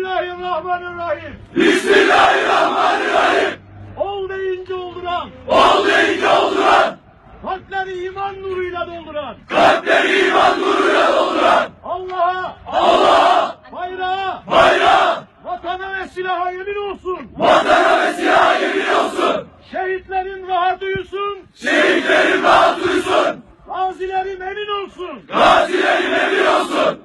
Bismillahirrahmanirrahim. Bismillahirrahmanirrahim. Ol deyince olduran, Ol deyince olduran, kalpleri iman nuruyla dolduran, kalpleri iman nuruyla dolduran, Allah'a, Allah'a, bayrağa, bayrağa, vatana ve silaha yemin olsun. vatana ve silaha yemin olsun. Şehitlerin rahat uyusun, Şehitlerin rahat duysun, gazilerin emin olsun. gazilerin emin olsun.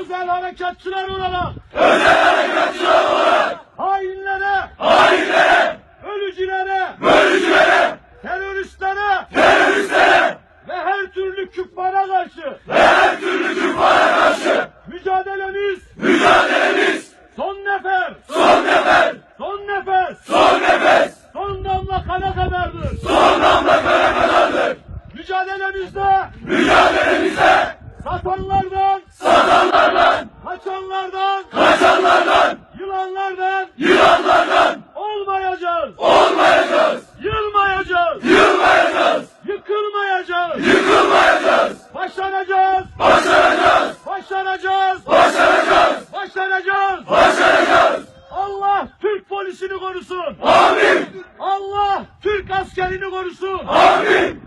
Özel harekatçılar olarak, Özel harekatçılar olarak, hainlere, hainlere, ölücülere, bölücülere, teröristlere. Teröristlere. Ve her türlü küffara karşı. Ve her türlü küffara karşı. Mücadelemiz mücadelemiz son nefer, son nefer, son nefes, son nefes, son damla kana kadardır. son damla kana kadardır. Mücadelemizde Mücadelemizde satanlardan, kaçanlardan, kaçanlardan, yılanlardan yılanlardan olmayacağız, olmayacağız, yılmayacağız, yılmayacağız, yıkılmayacağız, yıkılmayacağız, başaracağız, başaracağız, başaracağız, başaracağız, başaracağız. başaracağız. Allah Türk polisini korusun. Amin, Allah Türk askerini korusun. amin,